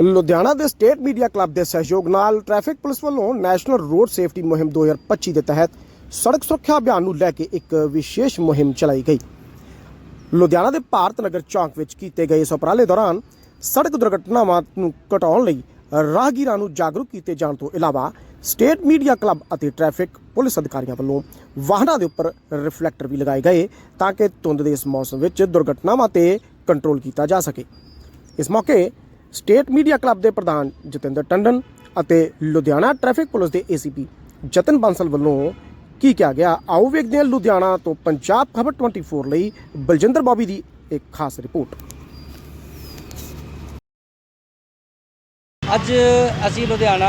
ਲੁਧਿਆਣਾ ਦੇ state media club ਦੇ ਸਹਿਯੋਗ ਨਾਲ ਟ੍ਰੈਫਿਕ ਪੁਲਿਸ ਵੱਲੋਂ ਨੈਸ਼ਨਲ ਰੋਡ ਸੇਫਟੀ ਮੁਹਿੰਮ 2025 ਦੇ ਤਹਿਤ ਸੜਕ ਸੁਰੱਖਿਆ ਅਭਿਆਨ ਨੂੰ ਲੈ ਕੇ ਇੱਕ ਵਿਸ਼ੇਸ਼ ਮੁਹਿੰਮ ਚਲਾਈ ਗਈ। ਲੁਧਿਆਣਾ ਦੇ ਭਾਰਤ ਨਗਰ ਚੌਂਕ ਵਿੱਚ ਕੀਤੇ ਗਏ ਇਸ ਉਪਰਾਲੇ ਦੌਰਾਨ ਸੜਕ ਦੁਰਘਟਨਾਵਾਂ ਨੂੰ ਘਟਾਉਣ ਲਈ ਰਾਹਗੀਰਾਂ ਨੂੰ ਜਾਗਰੂਕ ਕੀਤੇ ਜਾਣ ਤੋਂ ਇਲਾਵਾ ਸਟੇਟ ਮੀਡੀਆ ਕਲੱਬ ਅਤੇ ਟ੍ਰੈਫਿਕ ਪੁਲਿਸ ਅਧਿਕਾਰੀਆਂ ਵੱਲੋਂ ਵਾਹਨਾਂ ਦੇ ਉੱਪਰ ਰਿਫਲੈਕਟਰ ਵੀ ਲਗਾਏ ਗਏ ਤਾਂ ਕਿ ਧੁੰਦ ਦੇ ਇਸ ਮੌਸਮ ਵਿੱਚ ਦੁਰਘਟਨਾਵਾਂ ਤੇ ਕੰਟਰੋਲ ਕੀਤਾ ਜਾ ਸਕੇ। ਇਸ ਮੌਕੇ ਸਟੇਟ ਮੀਡੀਆ ਕਲੱਬ ਦੇ ਪ੍ਰਧਾਨ ਜਤਿੰਦਰ ਟੰਡਨ ਅਤੇ ਲੁਧਿਆਣਾ ਟ੍ਰੈਫਿਕ ਪੁਲਿਸ ਦੇ ਏਸੀਪੀ ਜਤਨ ਬਾਂਸਲ ਵੱਲੋਂ ਕੀ ਕਿਹਾ ਗਿਆ, ਆਓ ਵੇਖਦੇ ਹਾਂ ਲੁਧਿਆਣਾ ਤੋਂ ਪੰਜਾਬ ਖਬਰ 24 ਲਈ ਬਲਜਿੰਦਰ ਬੋਬੀ ਦੀ ਇੱਕ ਖਾਸ ਰਿਪੋਰਟ। ਅੱਜ ਅਸੀਂ ਲੁਧਿਆਣਾ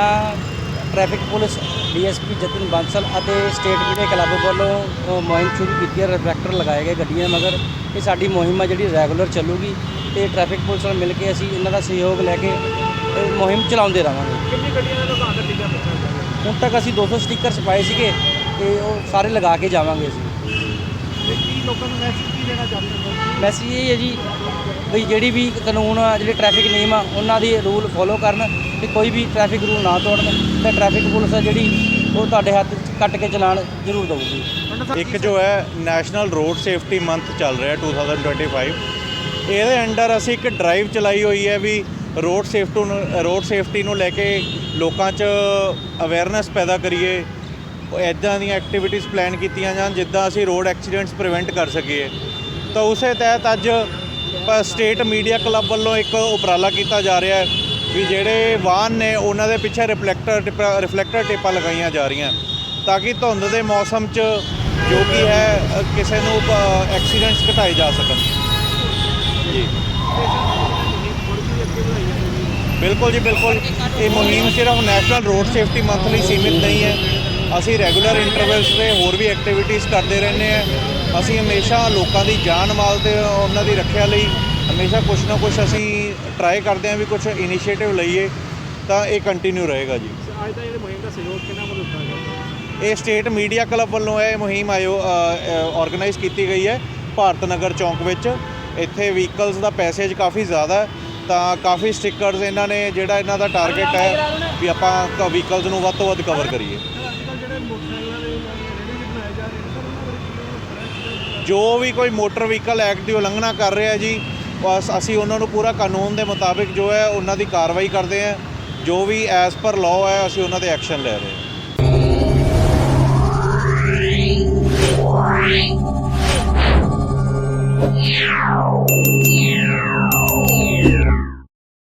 ਟ੍ਰੈਫਿਕ ਪੁਲਿਸ ਡੀਐਸਪੀ ਜਤਨ ਬਾਂਸਲ ਅਤੇ ਸਟੇਟ ਮੀਡੀਆ ਕਲੱਬ ਵੱਲੋਂ ਮੁਹਿੰਮ ਸ਼ੁਰੂ ਕੀਤੀ ਹੈ ਰਿਫਲੈਕਟਰ ਲਗਾਏ ਗਏ ਗੱਡੀਆਂ ਮਗਰ। ਇਹ ਸਾਡੀ ਮੁਹਿੰਮ ਹੈ ਜਿਹੜੀ ਰੈਗੂਲਰ ਚੱਲੂਗੀ। ਤੇ ਟ੍ਰੈਫਿਕ ਪੁਲਿਸ ਨਾਲ ਮਿਲ ਕੇ ਅਸੀਂ ਇਹਨਾਂ ਦਾ ਸਹਿਯੋਗ ਲੈ ਕੇ ਇਹ ਮੁਹਿੰਮ ਚਲਾਉਂਦੇ ਰਹਾਂਗੇ। ਕਿੰਨੀ ਗੱਡੀਆਂ ਦਾ ਦੁਕਾਨ ਦਾ ਟਿਕਾ ਹੁਣ ਤੱਕ ਅਸੀਂ 200 ਸਟicker ਛਪਾਏ ਸੀਗੇ ਤੇ ਉਹ ਸਾਰੇ ਲਗਾ ਕੇ ਜਾਵਾਂਗੇ ਅਸੀਂ। ਤੇ ਕੀ ਲੋਕਾਂ ਨੂੰ ਮੈਸੇਜ ਕੀ ਦੇਣਾ ਚਾਹੁੰਦੇ ਹੋ? ਮੈਸੇਜ ਇਹ ਹੈ ਜੀ ਵੀ ਜਿਹੜੀ ਵੀ ਕਾਨੂੰਨ ਆ ਜਿਹੜੇ ਟ੍ਰੈਫਿਕ ਨਿਯਮ ਆ ਉਹਨਾਂ ਦੀ ਰੂਲ ਫੋਲੋ ਕਰਨ ਤੇ ਕੋਈ ਵੀ ਟ੍ਰੈਫਿਕ ਰੂਲ ਨਾ ਤੋੜਨ ਤੇ ਟ੍ਰੈਫਿਕ ਪੁਲਿਸ ਆ ਜਿਹੜੀ ਉਹ ਤੁਹਾਡੇ ਹੱਥ 'ਚ ਕੱਟ ਕੇ ਚਲਾਨ ਜ਼ਰੂਰ ਦਊਗੀ। ਇੱਕ ਜੋ ਹੈ ਨੈਸ਼ਨਲ ਰੋਡ ਸੇਫਟੀ ਮੰਥ ਚੱਲ ਰਿਹਾ 2025 ਇਹਦੇ ਅੰਡਰ ਅਸੀਂ ਇੱਕ ਡਰਾਈਵ ਚਲਾਈ ਹੋਈ ਹੈ ਵੀ ਰੋਡ ਸੇਫਟੀ ਨੂੰ ਰੋਡ ਸੇਫਟੀ ਨੂੰ ਲੈ ਕੇ ਲੋਕਾਂ 'ਚ ਅਵੇਅਰਨੈਸ ਪੈਦਾ ਕਰੀਏ ਇਦਾਂ ਦੀਆਂ ਐਕਟੀਵਿਟੀਜ਼ ਪਲਾਨ ਕੀਤੀਆਂ ਜਾਣ ਜਿੱਦਾਂ ਅਸੀਂ ਰੋਡ ਐਕਸੀਡੈਂਟਸ ਪ੍ਰੀਵੈਂਟ ਕਰ ਸਕੀਏ। ਤਾਂ ਉਸੇ ਤਹਿਤ ਅੱਜ ਸਟੇਟ ਮੀਡੀਆ ਕਲੱਬ ਵੱਲੋਂ ਇੱਕ ਉਪਰਾਲਾ ਕੀਤਾ ਜਾ ਰਿਹਾ ਹੈ ਵੀ ਜਿਹੜੇ ਵਾਹਨ ਨੇ ਉਹਨਾਂ ਦੇ ਪਿੱਛੇ ਰਿਫਲੈਕਟਰ ਰਿਫਲੈਕਟਰ ਟੇਪਾਂ ਲਗਾਈਆਂ ਜਾ ਰਹੀਆਂ। ਤਾਂ ਕਿ ਧੁੰਦ ਦੇ ਮੌਸਮ 'ਚ ਜੋ ਕਿ ਹੈ ਕਿਸੇ ਨੂੰ ਐਕਸੀਡੈਂਟਸ ਘਟਾਏ ਜਾ ਸਕਣ। ਜੀ ਬਿਲਕੁਲ ਜੀ ਬਿਲਕੁਲ। ਇਹ ਮੁਹਿੰਮ ਸਿਰਫ ਨੈਸ਼ਨਲ ਰੋਡ ਸੇਫਟੀ ਮੰਥ ਲਈ ਸੀਮਿਤ ਨਹੀਂ ਹੈ। ਅਸੀਂ ਰੈਗੂਲਰ ਇੰਟਰਵੈਲਸ ਤੇ ਹੋਰ ਵੀ ਐਕਟੀਵਿਟੀਜ਼ ਕਰਦੇ ਰਹਿੰਦੇ ਹਾਂ। ਅਸੀਂ ਹਮੇਸ਼ਾ ਲੋਕਾਂ ਦੀ ਜਾਨ ਮਾਲ ਤੇ ਉਹਨਾਂ ਦੀ ਰੱਖਿਆ ਲਈ ਹਮੇਸ਼ਾ ਕੁਝ ਨਾ ਕੁਝ ਅਸੀਂ ਟਰਾਈ ਕਰਦੇ ਹਾਂ ਵੀ ਕੁਝ ਇਨੀਸ਼ੀਏਟਿਵ ਲਈਏ ਤਾਂ ਇਹ ਕੰਟੀਨਿਊ ਰਹੇਗਾ ਜੀ। ਅੱਜ ਦਾ ਇਹ ਮੁਹਿੰਮ ਦਾ ਸਹਿਯੋਗ ਕਿਹਨਾਂ ਵੱਲੋਂ ਦਿੱਤਾ ਗਿਆ? ਇਹ ਸਟੇਟ ਮੀਡੀਆ ਕਲੱਬ ਵੱਲੋਂ ਇਹ ਮੁਹਿੰਮ ਆਇਓ ਆਰਗੇਨਾਈਜ਼ ਕੀਤੀ ਗਈ ਹੈ ਭਾਰਤ ਨਗਰ ਚੌਂਕ ਵਿੱਚ। ਇੱਥੇ ਵਹੀਕਲਸ ਦਾ ਪੈਸੇਜ ਕਾਫੀ ਜ਼ਿਆਦਾ ਹੈ, ਤਾਂ ਕਾਫੀ ਸਟਿੱਕਰਸ ਇਹਨਾਂ ਨੇ ਜਿਹੜਾ ਇਹਨਾਂ ਦਾ ਟਾਰਗੇਟ ਹੈ, ਵੀ ਆਪਾਂ ਵਹੀਕਲਸ ਨੂੰ ਵੱਧ ਤੋਂ ਵੱਧ ਕਵਰ ਕਰੀਏ। ਜੋ ਵੀ ਕੋਈ ਮੋਟਰ ਵਹੀਕਲ ਐਕਟ ਦੀ ਉਲੰਘਣਾ ਕਰ ਰਿਹਾ ਜੀ, ਬਸ ਅਸੀਂ ਉਹਨਾਂ ਨੂੰ ਪੂਰਾ ਕਾਨੂੰਨ ਦੇ ਮੁਤਾਬਿਕ ਜੋ ਹੈ ਉਹਨਾਂ ਦੀ ਕਾਰਵਾਈ ਕਰਦੇ ਹਾਂ। ਜੋ ਵੀ ਐਸ ਪਰ ਲਾਅ ਹੈ, ਅਸੀਂ ਉਹਨਾਂ ਦੇ ਐਕਸ਼ਨ ਲੈ ਰਹੇ ਹਾਂ। Yeah.